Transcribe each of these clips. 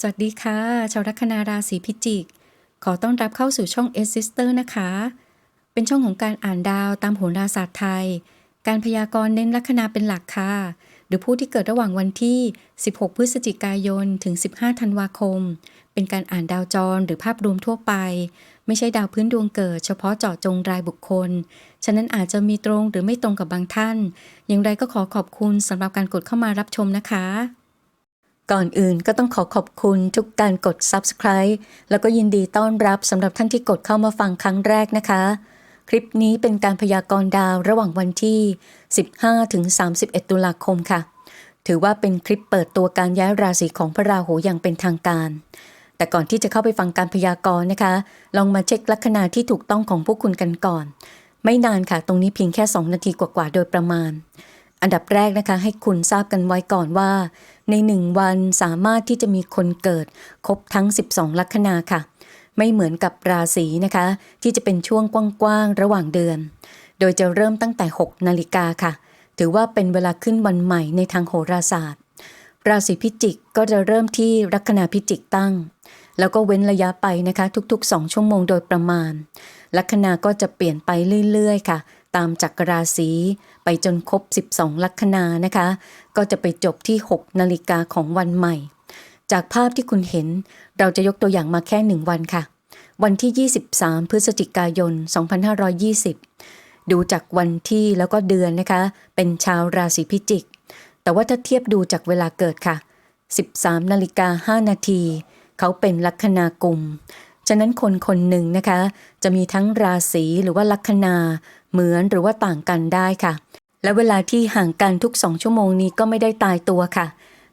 สวัสดีค่ะ ชาวลัคนาราศีพิจิก ขอต้อนรับเข้าสู่ช่อง S Sister นะคะ เป็นช่องของการอ่านดาวตามโหราศาสตร์ไทย การพยากรณ์เน้นลัคนาเป็นหลักค่ะ หรือผู้ที่เกิดระหว่างวันที่ 16 พฤศจิกายน ถึง 15 ธันวาคม เป็นการอ่านดาวจรหรือภาพรวมทั่วไป ไม่ใช่ดาวพื้นดวงเกิด เฉพาะเจาะจงรายบุคคล ฉะนั้นอาจจะมีตรงหรือไม่ตรงกับบางท่าน อย่างไรก็ขอขอบคุณสำหรับการกดเข้ามารับชมนะคะ ก่อนอื่นก็ต้องขอขอบคุณทุกการกด Subscribe แล้วก็ยินดีต้อนรับสำหรับท่านที่กดเข้ามาฟังครั้งแรกนะคะ คลิปนี้เป็นการพยากรณ์ดาวระหว่างวันที่ 15 ถึง 31 ตุลาคมค่ะ ถือว่าเป็นคลิปเปิดตัวการย้ายราศีของพระราหูอย่างเป็นทางการ แต่ก่อนที่จะเข้าไปฟังการพยากรณ์นะคะ ลองมาเช็คลัคนาที่ถูกต้องของพวกคุณกันก่อน ไม่นานค่ะ ตรงนี้เพียงแค่ 2 นาทีกว่าๆโดยประมาณ อันดับแรกนะคะให้คุณทราบกันไว้ก่อนว่า ในหนึ่งวันสามารถที่จะมีคนเกิดครบทั้ง 12 ลัคนาค่ะ ไม่เหมือนกับราศีนะคะ ที่จะเป็นช่วงกว้างๆระหว่างเดือน โดยจะเริ่มตั้งแต่ 6 นาฬิกาค่ะ ถือว่าเป็นเวลาขึ้นวันใหม่ในทางโหราศาสตร์ ราศีพิจิกก็จะเริ่มที่ลัคนาพิจิกตั้ง แล้วก็เว้นระยะไปนะคะทุกๆ 2 ชั่วโมงโดยประมาณ ลัคนาก็จะเปลี่ยนไปเรื่อยๆ ค่ะ ตามจักรราศี ไปจนครบ 12 ลัคนานะคะ ก็จะไปจบที่ 6 นาฬิกาของวันใหม่ จากภาพที่คุณเห็นเราจะยกตัวอย่างมาแค่หนึ่งวันค่ะ วันที่ 23 พฤศจิกายน 2520 ดูจากวันที่แล้วก็เดือนนะคะ เป็นชาวราศีพิจิก แต่ว่าถ้าเทียบดูจากเวลาเกิดค่ะ 13 นาฬิกา 5 นาที เขาเป็นลัคนากุม ฉะนั้นคนคนหนึ่งนะคะ จะมีทั้งราศีหรือว่าลัคนาเหมือนหรือว่าต่างกันได้ค่ะ และเวลาที่ห่างกันทุกสองชั่วโมงนี้ก็ไม่ได้ตายตัวค่ะ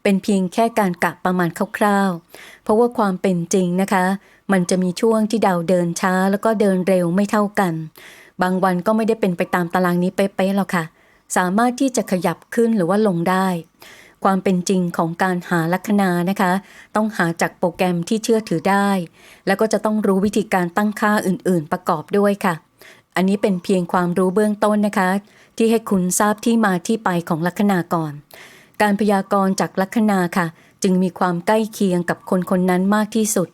เป็นเพียงแค่การกะประมาณคร่าวๆ เพราะว่าความเป็นจริงนะคะ มันจะมีช่วงที่ดาวเดินช้า แล้วก็เดินเร็วไม่เท่ากัน บางวันก็ไม่ได้เป็นไปตามตารางนี้เป๊ะๆหรอกค่ะ สามารถที่จะขยับขึ้นหรือว่าลงได้ ความเป็นจริงของการหาลัคนานะคะ ต้องหาจากโปรแกรมที่เชื่อถือได้ แล้วก็จะต้องรู้วิธีการตั้งค่าอื่น ๆ ประกอบด้วยค่ะ อันนี้เป็นเพียงความรู้เบื้องต้นนะคะ ที่ให้คุณทราบที่มาที่ไปของลัคนาก่อน การพยากรณ์จากลัคนาค่ะ จึงมีความใกล้เคียงกับคนคนนั้นมากที่สุด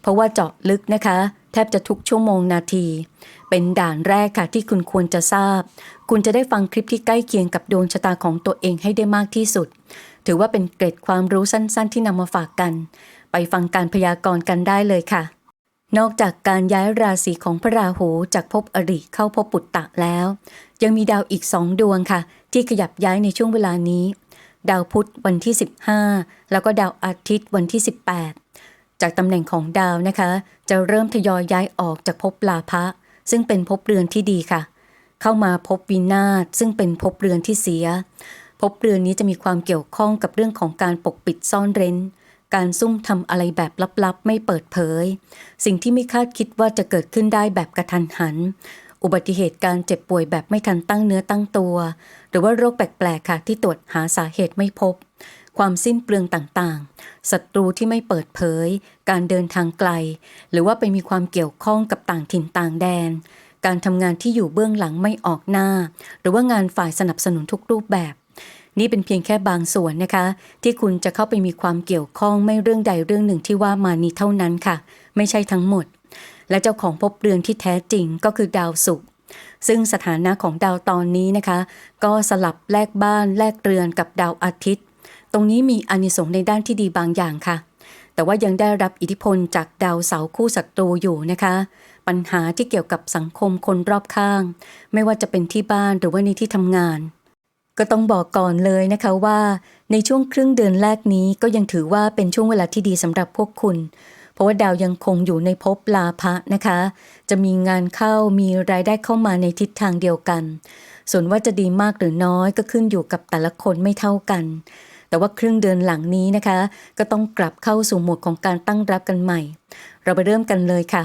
เพราะว่าเจาะลึกนะคะ แทบจะทุกชั่วโมงนาที เป็นด่านแรกค่ะที่คุณควรจะทราบ คุณจะได้ฟังคลิปที่ใกล้เคียงกับดวงชะตาของตัวเองให้ได้มากที่สุด ถือว่าเป็นเกร็ดความรู้สั้น ๆ ที่นำมาฝากกัน ไปฟังการพยากรณ์กันได้เลยค่ะ นอกจากการย้ายราศีของพระราหูจากภพอริเข้าภพปุตตะแล้ว ยังมีดาวอีกสองดวงค่ะ ที่ขยับย้ายในช่วงเวลานี้ ดาวพุธวันที่ 15 แล้วก็ดาวอาทิตย์วันที่ 18จากตำแหน่งของดาวนะคะ จะเริ่มทยอยย้ายออกจากภพลาภะซึ่งเป็นภพเรือนที่ดีค่ะ เข้ามาภพวินาศซึ่งเป็นภพเรือนที่เสียภพเรือนนี้จะมีความเกี่ยวข้องกับเรื่องของการปกปิดซ่อนเร้น การซุ่มทำอะไรแบบลับๆ ไม่เปิดเผย สิ่งที่ไม่คาดคิดว่าจะเกิดขึ้นได้แบบกระทันหัน อุบัติเหตุการเจ็บป่วยแบบไม่ทันตั้งเนื้อตั้งตัว หรือว่าโรคแปลกๆค่ะที่ตรวจหาสาเหตุไม่พบ ความสิ้นเปลืองต่างๆ ศัตรูที่ไม่เปิดเผย การเดินทางไกล หรือว่าไปมีความเกี่ยวข้องกับต่างถิ่นต่างแดน การทำงานที่อยู่เบื้องหลังไม่ออกหน้า หรือว่างานฝ่ายสนับสนุนทุกรูปแบบ นี่เป็นเพียงแค่บางส่วนนะคะ ที่คุณจะเข้าไปมีความเกี่ยวข้องไม่เรื่องใดเรื่องหนึ่งที่ว่ามานี้เท่านั้นค่ะ ไม่ใช่ทั้งหมด และเจ้าของภพเรือนที่แท้จริงก็คือดาวศุกร์ซึ่งสถานะของดาวตอนนี้นะคะ ก็สลับแลกบ้านแลกเรือนกับดาวอาทิตย์ ตรงนี้มีอานิสงส์ในด้านที่ดีบางอย่างค่ะ แต่ว่ายังได้รับอิทธิพลจากดาวเสาคู่ศัตรูอยู่นะคะ ปัญหาที่เกี่ยวกับสังคมคนรอบข้าง ไม่ว่าจะเป็นที่บ้านหรือว่าในที่ทำงาน ก็ต้องบอกก่อนเลยนะคะว่า ในช่วงครึ่งเดือนแรกนี้ก็ยังถือว่าเป็นช่วงเวลาที่ดีสำหรับพวกคุณเพราะว่าดาวยังคงอยู่ในภพลาภะนะคะ จะมีงานเข้ามีรายได้เข้ามาในทิศทางเดียวกัน ส่วนว่าจะดีมากหรือน้อยก็ขึ้นอยู่กับแต่ละคนไม่เท่ากัน แต่ว่าครึ่งเดือนหลังนี้นะคะ ก็ต้องกลับเข้าสู่โหมดของการตั้งรับกันใหม่ เราไปเริ่มกันเลยค่ะ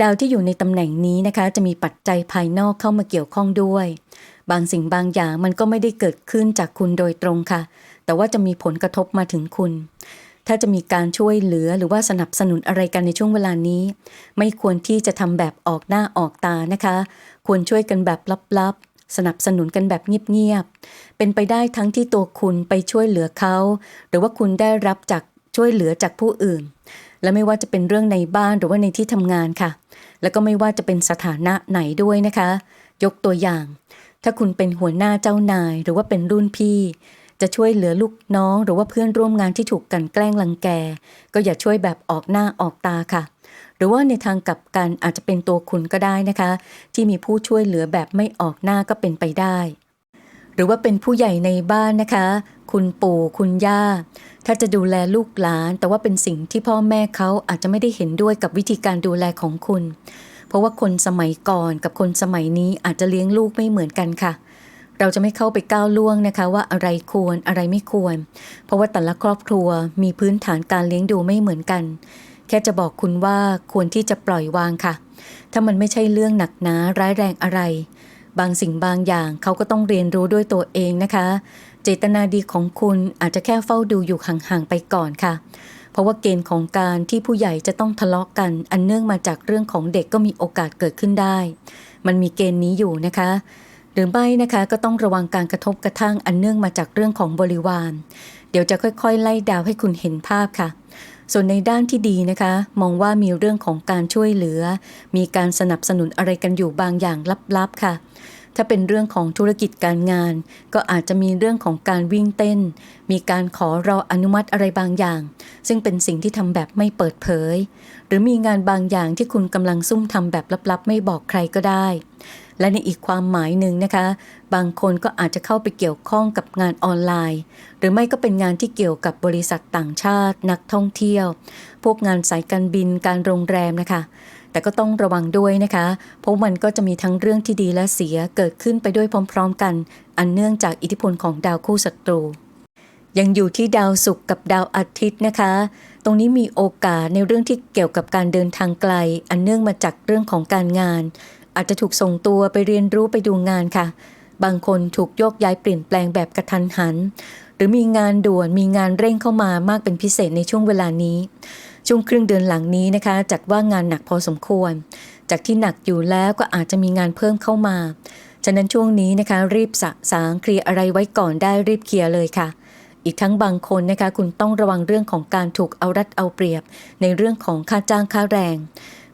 ดาวที่อยู่ในตำแหน่งนี้นะคะ จะมีปัจจัยภายนอกเข้ามาเกี่ยวข้องด้วย บางสิ่งบางอย่างมันก็ไม่ได้เกิดขึ้นจากคุณโดยตรงค่ะ แต่ว่าจะมีผลกระทบมาถึงคุณถ้าจะมีการช่วยเหลือหรือว่าสนับสนุนอะไรกันในช่วงเวลานี้ ไม่ควรที่จะทำแบบออกหน้าออกตานะคะ ควรช่วยกันแบบลับ สนับสนุนกันแบบเงียบๆ เป็นไปได้ทั้งที่ตัวคุณไปช่วยเหลือเขา หรือว่าคุณได้รับจากช่วยเหลือจากผู้อื่น และไม่ว่าจะเป็นเรื่องในบ้านหรือว่าในที่ทำงานค่ะ แล้วก็ไม่ว่าจะเป็นสถานะไหนด้วยนะคะ ยกตัวอย่าง ถ้าคุณเป็นหัวหน้าเจ้านายหรือว่าเป็นรุ่นพี่ จะช่วยเหลือลูกน้องหรือว่าเพื่อนร่วมงานที่ถูกกันแกล้งลังแก ก็อย่าช่วยแบบออกหน้าออกตาค่ะ หรือว่าในทางกลับกันอาจจะเป็นตัวคุณก็ได้นะคะ ที่มีผู้ช่วยเหลือแบบไม่ออกหน้าก็เป็นไปได้ หรือว่าเป็นผู้ใหญ่ในบ้านนะคะ คุณปู่คุณย่า ถ้าจะดูแลลูกหลาน แต่ว่าเป็นสิ่งที่พ่อแม่เขาอาจจะไม่ได้เห็นด้วยกับวิธีการดูแลของคุณ เพราะว่าคนสมัยก่อนกับคนสมัยนี้อาจจะเลี้ยงลูกไม่เหมือนกันค่ะเราจะไม่เข้าไปก้าวล่วงนะคะ ว่าอะไรควรอะไรไม่ควร เพราะว่าแต่ละครอบครัวมีพื้นฐานการเลี้ยงดูไม่เหมือนกัน แค่จะบอกคุณว่าควรที่จะปล่อยวางค่ะ ถ้ามันไม่ใช่เรื่องหนักหนาร้ายแรงอะไร บางสิ่งบางอย่างเขาก็ต้องเรียนรู้ด้วยตัวเองนะคะ เจตนาดีของคุณอาจจะแค่เฝ้าดูอยู่ห่างๆไปก่อนค่ะ เพราะว่าเกณฑ์ของการที่ผู้ใหญ่จะต้องทะเลาะกัน อันเนื่องมาจากเรื่องของเด็กก็มีโอกาสเกิดขึ้นได้ มันมีเกณฑ์นี้อยู่นะคะหรือไม่นะคะก็ต้องระวังการกระทบกระทั่งอันเนื่องมาจากเรื่องของบริวาร เดี๋ยวจะค่อยๆ ไล่ดาวให้คุณเห็นภาพค่ะ ส่วนในด้านที่ดีนะคะ มองว่ามีเรื่องของการช่วยเหลือ มีการสนับสนุนอะไรกันอยู่บางอย่างลับๆค่ะ ถ้าเป็นเรื่องของธุรกิจการงาน ก็อาจจะมีเรื่องของการวิ่งเต้น มีการขอรออนุมัติอะไรบางอย่าง ซึ่งเป็นสิ่งที่ทำแบบไม่เปิดเผย หรือมีงานบางอย่างที่คุณกำลังซุ่มทำแบบลับๆ ไม่บอกใครก็ได้ และในอีกความหมายหนึ่งนะคะ บางคนก็อาจจะเข้าไปเกี่ยวข้องกับงานออนไลน์ หรือไม่ก็เป็นงานที่เกี่ยวกับบริษัทต่างชาติ นักท่องเที่ยว พวกงานสายการบินการโรงแรมนะคะ แต่ก็ต้องระวังด้วยนะคะ เพราะมันก็จะมีทั้งเรื่องที่ดีและเสียเกิดขึ้นไปด้วยพร้อม ๆ กัน อันเนื่องจากอิทธิพลของดาวคู่ศัตรูยังอยู่ที่ดาวศุกร์กับดาวอาทิตย์นะคะ ตรงนี้มีโอกาสในเรื่องที่เกี่ยวกับการเดินทางไกล อันเนื่องมาจากเรื่องของการงาน อาจจะถูกส่งตัวไปเรียนรู้ไปดูงานค่ะ บางคนถูกโยกย้ายเปลี่ยนแปลงแบบกระทันหัน หรือมีงานด่วนมีงานเร่งเข้ามามากเป็นพิเศษในช่วงเวลานี้ ช่วงครึ่งเดือนหลังนี้นะคะ จัดว่างานหนักพอสมควร จากที่หนักอยู่แล้วก็อาจจะมีงานเพิ่มเข้ามา ฉะนั้นช่วงนี้นะคะรีบสะสางเคลียร์อะไรไว้ก่อนได้รีบเคลียร์เลยค่ะอีกทั้งบางคนนะคะคุณต้องระวังเรื่องของการถูกเอารัดเอาเปรียบ ในเรื่องของค่าจ้างค่าแรง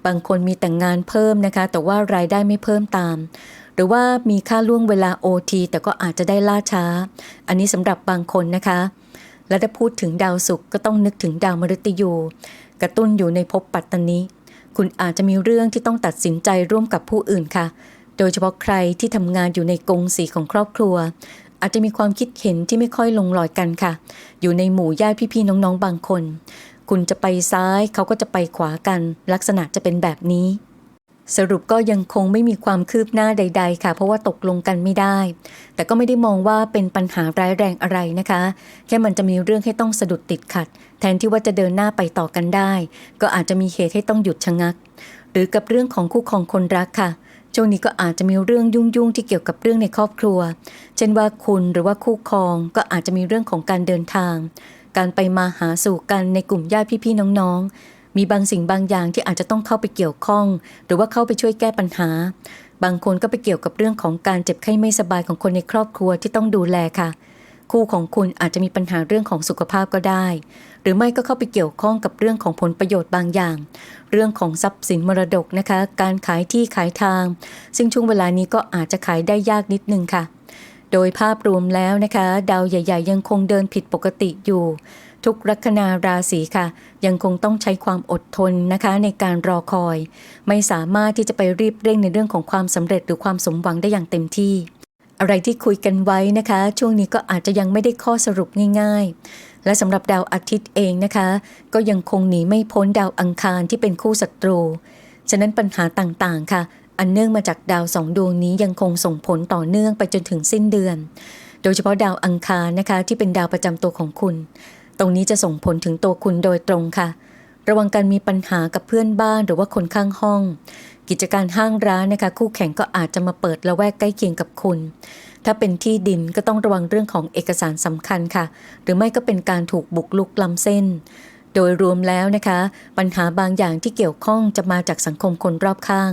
บางคนมีแต่งงานเพิ่มนะคะ แต่ว่ารายได้ไม่เพิ่มตาม หรือว่ามีค่าล่วงเวลา OT แต่ก็อาจจะได้ล่าช้า อันนี้สำหรับบางคนนะคะ และถ้าพูดถึงดาวศุกร์ก็ต้องนึกถึงดาวมฤตยู กระตุ้นอยู่ในภพปัตตนิคุณอาจจะมีเรื่องที่ต้องตัดสินใจร่วมกับผู้อื่นค่ะ โดยเฉพาะใครที่ทำงานอยู่ในกงสีของครอบครัว อาจจะมีความคิดเห็นที่ไม่ค่อยลงรอยกันค่ะ อยู่ในหมู่ญาติพี่ๆน้องๆบางคน คุณจะไปซ้ายเขาก็จะไปขวากัน ลักษณะจะเป็นแบบนี้ สรุปก็ยังคงไม่มีความคืบหน้าใด ๆ ค่ะ เพราะว่าตกลงกันไม่ได้ แต่ก็ไม่ได้มองว่าเป็นปัญหาร้ายแรงอะไรนะคะ แค่มันจะมีเรื่องให้ต้องสะดุดติดขัด แทนที่ว่าจะเดินหน้าไปต่อกันได้ ก็อาจจะมีเหตุให้ต้องหยุดชะงัก หรือกับเรื่องของคู่ครองคนรักค่ะช่วงนี้ก็อาจจะมีเรื่องยุ่งๆที่เกี่ยวกับเรื่องในครอบครัว เช่นว่าคุณหรือว่าคู่ครองก็อาจจะมีเรื่องของการเดินทาง การไปมาหาสู่กันในกลุ่มญาติพี่ๆน้องๆ มีบางสิ่งบางอย่างที่อาจจะต้องเข้าไปเกี่ยวข้อง หรือว่าเข้าไปช่วยแก้ปัญหา บางคนก็ไปเกี่ยวกับเรื่องของการเจ็บไข้ไม่สบายของคนในครอบครัวที่ต้องดูแลค่ะ คู่ของคุณอาจจะมีปัญหาเรื่องของสุขภาพก็ได้ หรือไม่ก็เข้าไปเกี่ยวข้องกับเรื่องของผลประโยชน์บางอย่าง เรื่องของทรัพย์สินมรดกนะคะ การขายที่ขายทาง ซึ่งช่วงเวลานี้ก็อาจจะขายได้ยากนิดนึงค่ะ โดยภาพรวมแล้วนะคะ ดาวใหญ่ ๆ ยังคงเดินผิดปกติอยู่ ทุกลัคนาราศีค่ะ ยังคงต้องใช้ความอดทนนะคะในการรอคอย ไม่สามารถที่จะไปรีบเร่งในเรื่องของความสำเร็จหรือความสมหวังได้อย่างเต็มที่ อะไรที่คุยกันไว้นะคะ ช่วงนี้ก็อาจจะยังไม่ได้ข้อสรุปง่าย ๆ และสำหรับดาวอาทิตย์เองนะคะ ก็ยังคงหนีไม่พ้นดาวอังคารที่เป็นคู่ศัตรูฉะนั้นปัญหาต่างๆค่ะ อันเนื่องมาจากดาวสองดวงนี้ยังคงส่งผลต่อเนื่องไปจนถึงสิ้นเดือน โดยเฉพาะดาวอังคารนะคะที่เป็นดาวประจำตัวของคุณ ตรงนี้จะส่งผลถึงตัวคุณโดยตรงค่ะ ระวังการมีปัญหากับเพื่อนบ้านหรือว่าคนข้างห้อง กิจการห้างร้านนะคะ คู่แข่งก็อาจจะมาเปิดละแวกใกล้เคียงกับคุณ ถ้าเป็นที่ดินก็ต้องระวังเรื่องของเอกสารสำคัญค่ะ หรือไม่ก็เป็นการถูกบุกลุกล้ำเส้นโดยรวมแล้วนะคะ ปัญหาบางอย่างที่เกี่ยวข้องจะมาจากสังคมคนรอบข้าง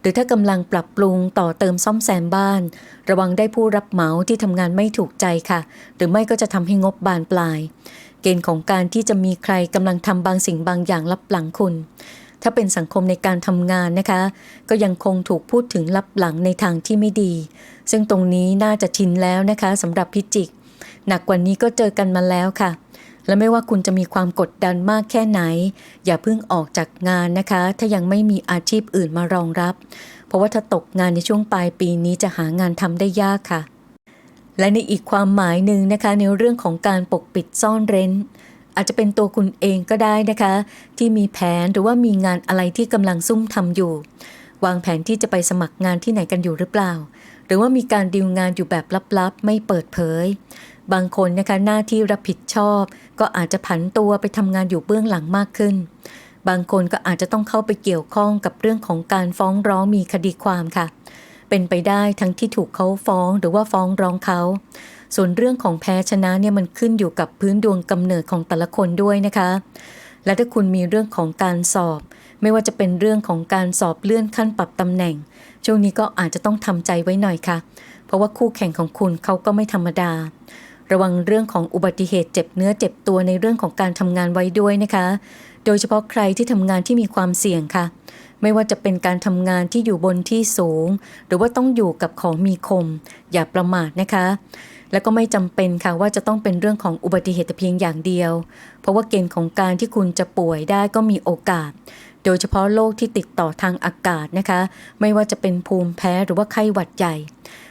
หรือถ้ากำลังปรับปรุงต่อเติมซ่อมแซมบ้าน ระวังได้ผู้รับเหมาที่ทำงานไม่ถูกใจค่ะ หรือไม่ก็จะทำให้งบบานปลาย เกณฑ์ของการที่จะมีใครกำลังทำบางสิ่งบางอย่างลับหลังคุณ ถ้าเป็นสังคมในการทำงานนะคะ ก็ยังคงถูกพูดถึงลับหลังในทางที่ไม่ดี ซึ่งตรงนี้น่าจะชินแล้วนะคะสำหรับพิจิก หนักกว่านี้ก็เจอกันมาแล้วค่ะ และไม่ว่าคุณจะมีความกดดันมากแค่ไหน อย่าเพิ่งออกจากงานนะคะ ถ้ายังไม่มีอาชีพอื่นมารองรับ เพราะว่าถ้าตกงานในช่วงปลายปีนี้จะหางานทำได้ยากค่ะ และในอีกความหมายหนึ่งนะคะในเรื่องของการปกปิดซ่อนเร้น อาจจะเป็นตัวคุณเองก็ได้นะคะ ที่มีแผนหรือว่ามีงานอะไรที่กำลังซุ่มทำอยู่ วางแผนที่จะไปสมัครงานที่ไหนกันอยู่หรือเปล่า หรือว่ามีการดีลงานอยู่แบบลับๆ ไม่เปิดเผย บางคนนะคะหน้าที่รับผิดชอบ ก็อาจจะผันตัวไปทำงานอยู่เบื้องหลังมากขึ้น บางคนก็อาจจะต้องเข้าไปเกี่ยวข้องกับเรื่องของการฟ้องร้องมีคดีความค่ะ เป็นไปได้ทั้งที่ถูกเขาฟ้องหรือว่าฟ้องร้องเขาส่วนเรื่องของแพ้ชนะเนี่ยมันขึ้นอยู่กับพื้นดวงกำเนิดของแต่ละคนด้วยนะคะ และถ้าคุณมีเรื่องของการสอบ ไม่ว่าจะเป็นเรื่องของการสอบเลื่อนขั้นปรับตำแหน่ง ช่วงนี้ก็อาจจะต้องทำใจไว้หน่อยค่ะ เพราะว่าคู่แข่งของคุณเขาก็ไม่ธรรมดา ระวังเรื่องของอุบัติเหตุเจ็บเนื้อเจ็บตัวในเรื่องของการทำงานไว้ด้วยนะคะ โดยเฉพาะใครที่ทำงานที่มีความเสี่ยงค่ะ ไม่ว่าจะเป็นการทำงานที่อยู่บนที่สูง หรือว่าต้องอยู่กับของมีคม อย่าประมาทนะคะ แล้วก็ไม่จำเป็นค่ะว่าจะต้องเป็นเรื่องของอุบัติเหตุเพียงอย่างเดียว เพราะว่าเกณฑ์ของการที่คุณจะป่วยได้ก็มีโอกาสโดยเฉพาะโรคที่ติดต่อทางอากาศนะคะ ไม่ว่าจะเป็นภูมิแพ้หรือว่าไข้หวัดใหญ่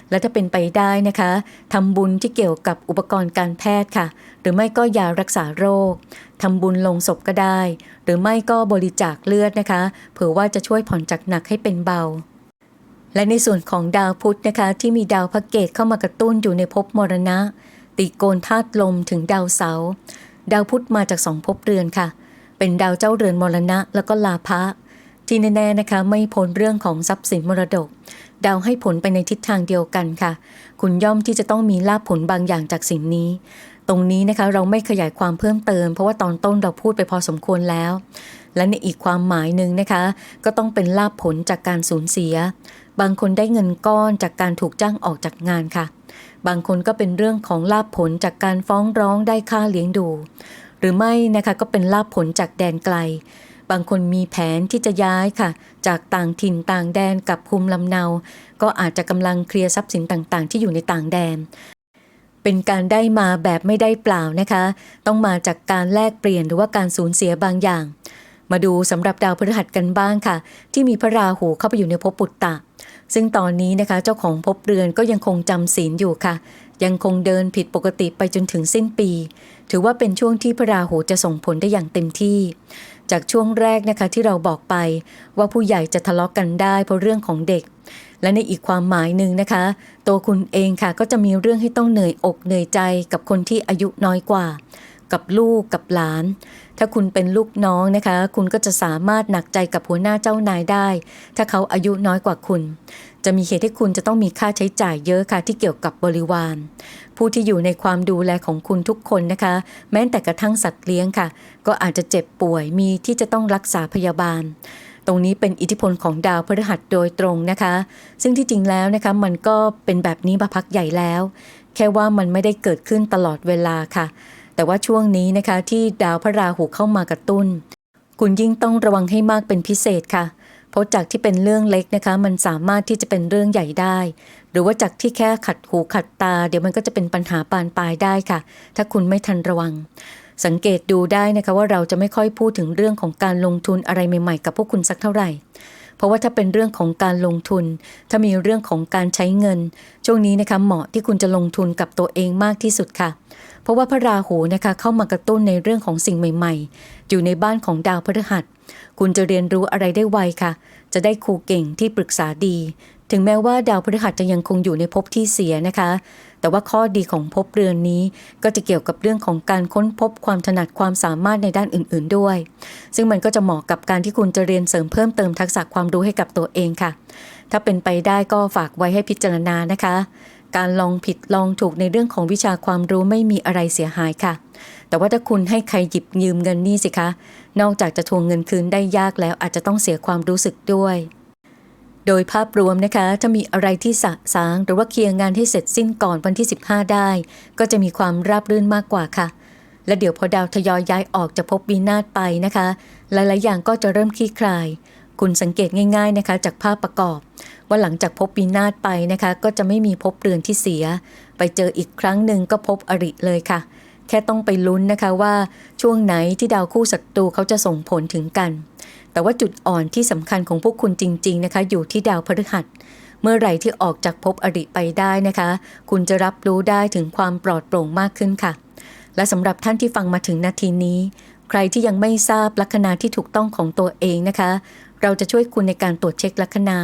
และถ้าเป็นไปได้นะคะทำบุญที่เกี่ยวกับอุปกรณ์การแพทย์ค่ะ หรือไม่ก็ยารักษาโรคทำบุญลงศพก็ได้ หรือไม่ก็บริจาคเลือดนะคะ เผื่อว่าจะช่วยผ่อนจากหนักให้เป็นเบา และในส่วนของดาวพุธนะคะ ที่มีดาวพระเกตเข้ามากระตุ้นอยู่ในภพมรณะ ติโกนธาตุลมถึงดาวเสาดาวพุธมาจากสองภพเรือนค่ะ เป็นดาวเจ้าเรือนมรณะแล้วก็ลาภะที่แน่ๆนะคะไม่พ้นเรื่องของทรัพย์สินมรดก เดาให้ผลไปในทิศทางเดียวกันค่ะ คุณย่อมที่จะต้องมีลาภผลบางอย่างจากสิ่งนี้ ตรงนี้นะคะเราไม่ขยายความเพิ่มเติม เพราะว่าตอนต้นเราพูดไปพอสมควรแล้ว และในอีกความหมายหนึ่งนะคะ ก็ต้องเป็นลาภผลจากการสูญเสีย บางคนได้เงินก้อนจากการถูกจ้างออกจากงานค่ะ บางคนก็เป็นเรื่องของลาภผลจากการฟ้องร้องได้ค่าเลี้ยงดู หรือไม่นะคะก็เป็นลาภผลจากแดนไกล บางคนมีแผนที่จะย้ายค่ะ จากต่างถิ่นต่างแดนกับภูมิลำเนา ก็อาจจะกำลังเคลียร์ทรัพย์สินต่างๆ ที่อยู่ในต่างแดน เป็นการได้มาแบบไม่ได้เปล่านะคะ ต้องมาจากการแลกเปลี่ยนหรือว่าการสูญเสียบางอย่าง มาดูสำหรับดาวพฤหัสกันบ้างค่ะ ที่มีพระราหูเข้าไปอยู่ในภพปุตตะ ซึ่งตอนนี้นะคะเจ้าของภพเรือนก็ยังคงจำศีลอยู่ค่ะ ยังคงเดินผิดปกติไปจนถึงสิ้นปี ถือว่าเป็นช่วงที่พระราหูจะส่งผลได้อย่างเต็มที่ จากช่วงแรกนะคะที่เราบอกไปว่าผู้ใหญ่จะทะเลาะกกันได้เพราะเรื่องของเด็ก และในอีกความหมายหนึ่งนะคะ ตัวคุณเองค่ะก็จะมีเรื่องให้ต้องเหนื่อยอกเหนื่อยใจกับคนที่อายุน้อยกว่า กับลูกกับหลาน ถ้าคุณเป็นลูกน้องนะคะ คุณก็จะสามารถหนักใจกับหัวหน้าเจ้านายได้ ถ้าเขาอายุน้อยกว่าคุณ จะมีเหตุให้คุณจะต้องมีค่าใช้จ่ายเยอะค่ะที่เกี่ยวกับบริวาร ผู้ที่อยู่ในความดูแลของคุณทุกคนนะคะ แม้แต่กระทั่งสัตว์เลี้ยงค่ะ ก็อาจจะเจ็บป่วยมีที่จะต้องรักษาพยาบาลตรงนี้เป็นอิทธิพลของดาวพฤหัสโดยตรงนะคะ ซึ่งที่จริงแล้วนะคะมันก็เป็นแบบนี้มาพักใหญ่แล้ว แค่ว่ามันไม่ได้เกิดขึ้นตลอดเวลาค่ะ แต่ว่าช่วงนี้นะคะที่ดาวพระราหูเข้ามากระตุ้น คุณยิ่งต้องระวังให้มากเป็นพิเศษค่ะ เพราะจากที่เป็นเรื่องเล็กนะคะ มันสามารถที่จะเป็นเรื่องใหญ่ได้ หรือว่าจากที่แค่ขัดหูขัดตา เดี๋ยวมันก็จะเป็นปัญหาปานปลายได้ค่ะ ถ้าคุณไม่ทันระวัง สังเกตดูได้นะคะว่าเราจะไม่ค่อยพูดถึงเรื่องของการลงทุนอะไรใหม่ ๆ กับพวกคุณสักเท่าไหร่ เพราะว่าถ้าเป็นเรื่องของการลงทุน ถ้ามีเรื่องของการใช้เงิน ช่วงนี้นะคะเหมาะที่คุณจะลงทุนกับตัวเองมากที่สุดค่ะ เพราะว่าพระราหูนะคะเข้ามากระตุ้นในเรื่องของสิ่งใหม่ ๆ อยู่ในบ้านของดาวพฤหัส คุณจะเรียนรู้อะไรได้ไวค่ะ จะได้ครูเก่งที่ปรึกษาดี ถึงแม้ว่าดาวพฤหัสจะยังคงอยู่ในภพที่เสียนะคะ แต่ว่าข้อดีของภพเรือนนี้ก็จะเกี่ยวกับเรื่องของการค้นพบความถนัดความสามารถในด้านอื่น ๆด้วย ซึ่งมันก็จะเหมาะกับการที่คุณจะเรียนเสริมเพิ่มเติมทักษะความรู้ให้กับตัวเองค่ะ ถ้าเป็นไปได้ก็ฝากไว้ให้พิจารณานะคะ การลองผิดลองถูกในเรื่องของวิชาความรู้ไม่มีอะไรเสียหายค่ะ แต่ว่าถ้าคุณให้ใครหยิบยืมเงินนี่สิคะ นอกจากจะทวงเงินคืนได้ยากแล้วอาจจะต้องเสียความรู้สึกด้วย โดยภาพรวมนะคะถ้ามีอะไรที่สะสาง หรือว่าเคลียร์งานให้เสร็จสิ้นก่อนวันที่ 15 ได้ ก็จะมีความราบรื่นมากกว่าค่ะ และเดี๋ยวพอดาวทยอยย้ายออกจากภพวินาศไปนะคะ หลายๆ อย่างก็จะเริ่มคลี่คลาย คุณสังเกตง่ายๆนะคะ จากภาพประกอบ ว่าหลังจากภพวินาศไปนะคะ ก็จะไม่มีภพเรือนที่เสีย ไปเจออีกครั้งหนึ่งก็พบอริเลยค่ะ แค่ต้องไปลุ้นนะคะว่าช่วงไหนที่ดาวคู่ศัตรูเขาจะส่งผลถึงกัน แต่ว่าจุดอ่อนที่สำคัญของพวกคุณจริง ๆ นะคะ อยู่ที่ดาวพฤหัส เมื่อไหร่ที่ออกจากภพอริไปได้นะคะ คุณจะรับรู้ได้ถึงความปลอดโปร่งมากขึ้นค่ะ และสำหรับท่านที่ฟังมาถึงนาทีนี้ ใครที่ยังไม่ทราบลัคนาที่ถูกต้องของตัวเองนะคะ เราจะช่วยคุณในการตรวจเช็คลัคนา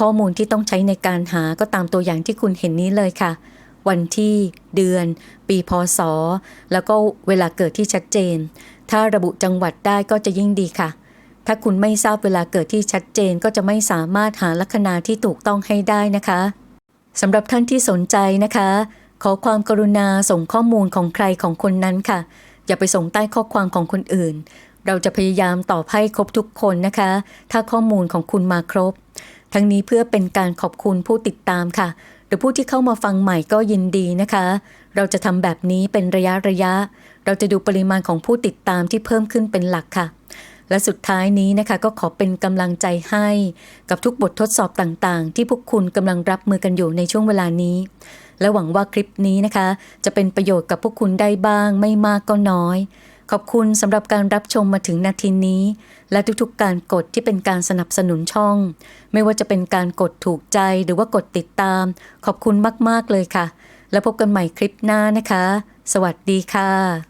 ข้อมูลที่ต้องใช้ในการหาก็ตามตัวอย่างที่คุณเห็นนี้เลยค่ะวันที่เดือน ปีพศ แล้วก็เวลาเกิดที่ชัดเจน ถ้าระบุจังหวัดได้ก็จะยิ่งดีค่ะ ถ้าคุณไม่ทราบเวลาเกิดที่ชัดเจนก็จะไม่สามารถหาลัคนาที่ถูกต้องให้ได้นะคะสำหรับท่านที่สนใจนะคะ ขอความกรุณาส่งข้อมูลของใครของคนนั้นค่ะ อย่าไปส่งใต้ข้อความของคนอื่น เราจะพยายามตอบให้ครบทุกคนนะคะ ถ้าข้อมูลของคุณมาครบ ทั้งนี้เพื่อเป็นการขอบคุณผู้ติดตามค่ะหรือผู้ที่เข้ามาฟังใหม่ก็ยินดีนะคะ เราจะทำแบบนี้เป็นระยะระยะ เราจะดูปริมาณของผู้ติดตามที่เพิ่มขึ้นเป็นหลักค่ะ และสุดท้ายนี้นะคะก็ขอเป็นกำลังใจให้ กับทุกบททดสอบต่างๆ ที่พวกคุณกำลังรับมือกันอยู่ในช่วงเวลานี้ และหวังว่าคลิปนี้นะคะ จะเป็นประโยชน์กับพวกคุณได้บ้าง ไม่มากก็น้อย ขอบคุณสำหรับการรับชมมาถึงนาทีนี้ และทุกๆการกดที่เป็นการสนับสนุนช่อง ไม่ว่าจะเป็นการกดถูกใจหรือว่ากดติดตาม ขอบคุณมากๆเลยค่ะ แล้วพบกันใหม่คลิปหน้านะคะ สวัสดีค่ะ